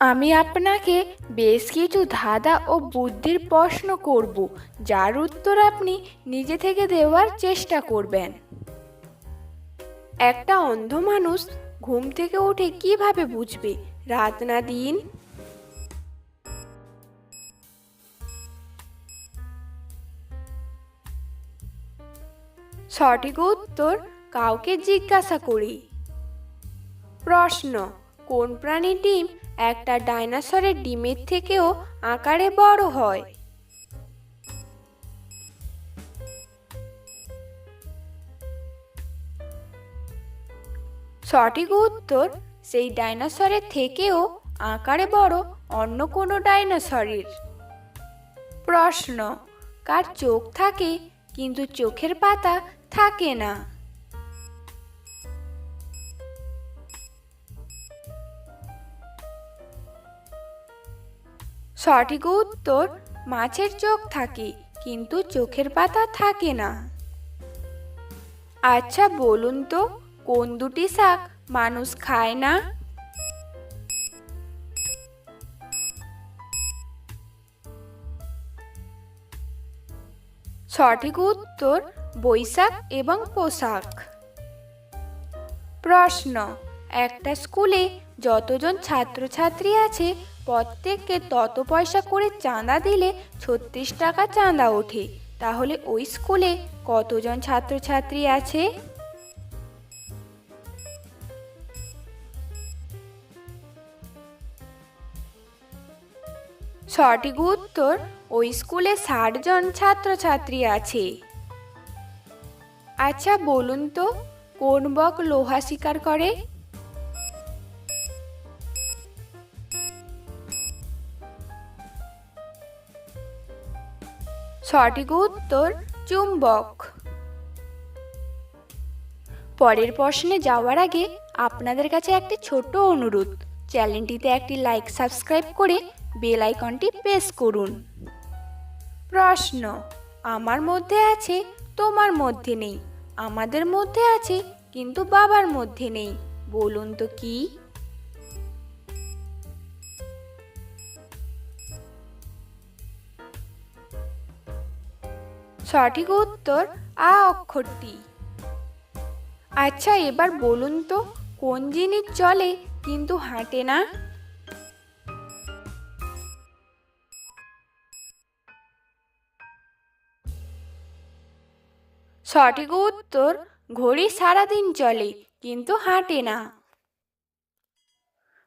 আমি আপনাকে বেশ কিছু ধাঁধা ও বুদ্ধির প্রশ্ন করব, যার উত্তর আপনি নিজে থেকে দেওয়ার চেষ্টা করবেন। একটা অন্ধ মানুষ ঘুম থেকে উঠে কীভাবে বুঝবে? রাত না দিন? সঠিক উত্তর কাউকে জিজ্ঞাসা করি। প্রশ্ন কোন প্রাণীর ডিম একটা ডাইনোসরের ডিমের থেকেও আকারে বড় হয়? সঠিক উত্তর, সেই ডাইনোসরের থেকেও আকারে বড় অন্য কোনো ডাইনোসরের। প্রশ্ন, কার চোখ থাকে কিন্তু চোখের পাতা থাকে না? সঠিক উত্তর মাছের চোখ থাকে, কিন্তু চোখের পাতা থাকে না। আচ্ছা বলুন তো, কোন দুটি শাক মানুষ খায় না? সঠিক উত্তর বৈশাখ এবং পোশাক। প্রশ্ন, একটা স্কুলে যতজন ছাত্রছাত্রী আছে প্রত্যেককে তত পয়সা করে চাঁদা দিলে ছত্রিশ টাকা চাঁদা ওঠে। তাহলে ওই স্কুলে কতজন ছাত্রছাত্রী আছে? সঠিক উত্তর, ওই স্কুলে ষাট জন ছাত্রছাত্রী আছে। আচ্ছা বলুন তো, কোন বক লোহা শিকার করে? সঠিক উত্তর চুম্বক। পরের প্রশ্নে যাওয়ার আগে আপনাদের কাছে একটি ছোট্ট অনুরোধ। চ্যানেলটিতে একটি লাইক সাবস্ক্রাইব করে বেল আইকনটি প্রেস করুন। প্রশ্ন, আমার মধ্যে আছে, তোমার মধ্যে নেই। আমাদের মধ্যে আছে, কিন্তু বাবার মধ্যে নেই। বলুন তো কি? সঠিক উত্তর আ অক্ষরটি। আচ্ছা এবার বলুন তো, কোন জিনিস চলে কিন্তু হাঁটে না? সঠিক উত্তর, ঘড়ি সারাদিন চলে কিন্তু হাঁটে না।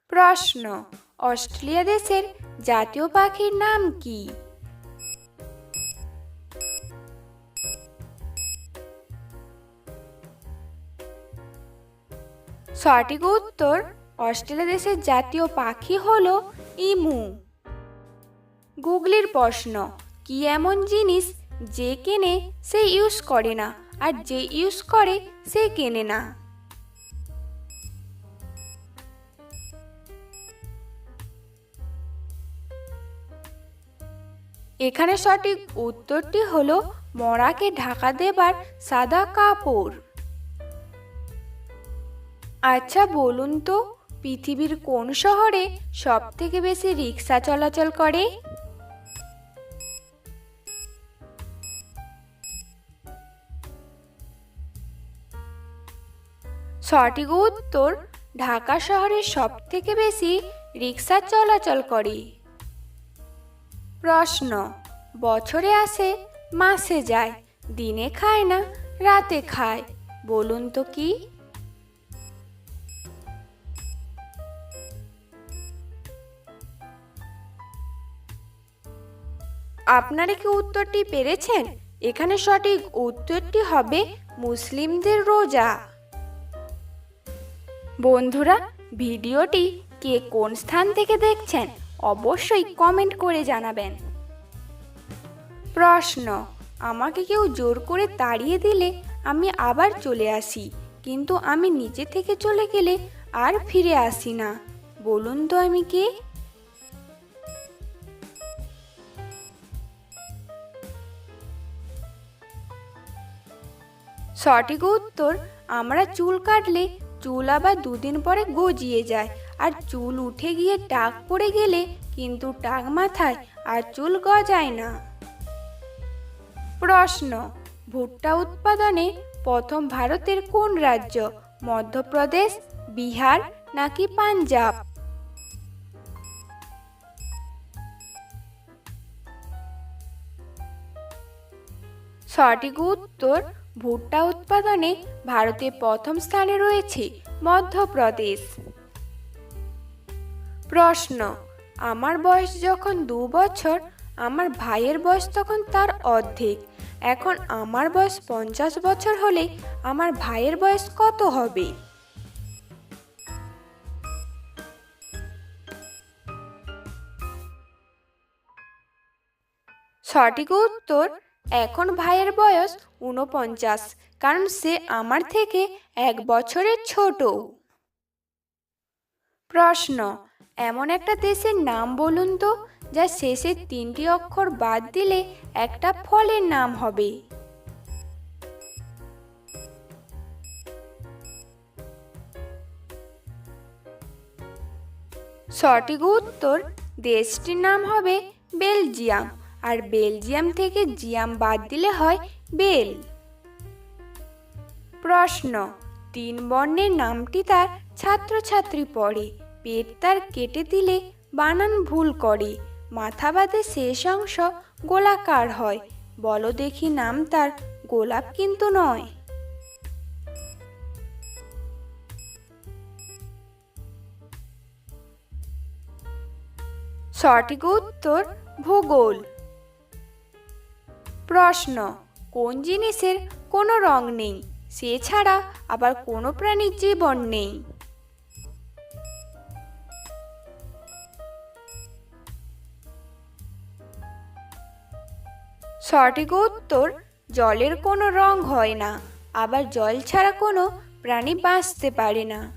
প্রশ্ন, অস্ট্রেলিয়া দেশের জাতীয় পাখির নাম কি? সঠিক উত্তর অস্ট্রেলিয়া দেশের জাতীয় পাখি হলো ইমু। গুগলির প্রশ্ন, কি এমন জিনিস যে কেনে সে ইউজ করে না আর যে ইউজ করে সে কেনে না? এখানে সঠিক উত্তরটি হলো মরাকে ঢাকা দেবার সাদা কাপড়। আচ্ছা বলুন তো, পৃথিবীর কোন শহরে সব থেকে বেশি রিক্সা চলাচল করে? সঠিক উত্তর, ঢাকা শহরে সব থেকে বেশি রিক্সা চলাচল করে। প্রশ্ন, বছরে আসে, মাসে যায়, দিনে খায় না, রাতে খায়? বলুন তো কি? আপনারা কি উত্তরটি পেরেছেন? এখানে সঠিক উত্তরটি হবে মুসলিমদের রোজা। বন্ধুরা, ভিডিওটি কে কোন স্থান থেকে দেখছেন অবশ্যই কমেন্ট করে জানাবেন। প্রশ্ন, আমাকে কেউ জোর করে তাড়িয়ে দিলে আমি আবার চলে আসি, কিন্তু আমি নিচে থেকে চলে গেলে আর ফিরে আসি না। বলুন তো আমি কে? সঠিক উত্তর, আমরা চুল কাটলে চুল আবার দুদিন পরে গজিয়ে যায় আর চুল উঠে গিয়ে টাক পড়ে গেলে কিন্তু টাক মাথায় আর চুল গজায় না। প্রশ্ন, ভুট্টা উৎপাদনে প্রথম ভারতের কোন রাজ্য, মধ্যপ্রদেশ, বিহার নাকি পাঞ্জাব? সঠিক উত্তর ভুট্টা উৎপাদনে ভারতে প্রথম স্থানে রয়েছে মধ্যপ্রদেশ। প্রশ্ন, আমার বয়স যখন দু বছর, আমার ভাইয়ের বয়স তখন তার অর্ধেক। এখন আমার বয়স পঞ্চাশ বছর হলে আমার ভাইয়ের বয়স কত হবে? সঠিক উত্তর এখন ভাইয়ের বয়স উনপঞ্চাশ কারণ সে আমার থেকে এক বছরের ছোট। প্রশ্ন, এমন একটা দেশের নাম বলুন তো, যা শেষের তিনটি অক্ষর বাদ দিলে একটা ফলের নাম হবে। সঠিক উত্তর দেশটির নাম হবে বেলজিয়াম। আর বেলজিয়াম থেকে জিয়াম বাদ দিলে হয় বেল। প্রশ্ন, তিন বর্ণের নামটি তার ছাত্রছাত্রী পড়ে, পেট তার কেটে দিলে বানান ভুল করে, মাথা বাদে শেষ অংশ গোলাকার হয়, বলো দেখি নাম তার গোলাপ কিন্তু নয়। সঠিক উত্তর, ভূগোল। প্রশ্ন, কোন জিনিসের কোনো রং নেই? সে ছাড়া আবার কোনো প্রাণীর জীবন নেই। সঠিক উত্তর, জলের কোনো রং হয় না। আবার জল ছাড়া কোনো প্রাণী বাঁচতে পারে না।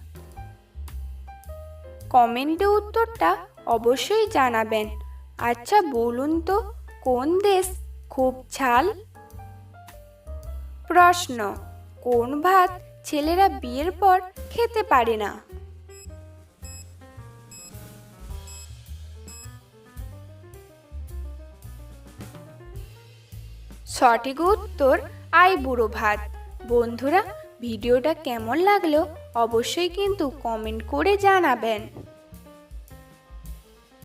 কমেন্টে উত্তরটা অবশ্যই জানাবেন। আচ্ছা বলুন তো, কোন দেশ খুব ঝাল প্রশ্ন, কোন ভাত ছেলেরা বিয়ের পর খেতে পারে না? সঠিক উত্তর, আই বুড়ো ভাত। বন্ধুরা, ভিডিওটা কেমন লাগল অবশ্যই কিন্তু কমেন্ট করে জানাবেন।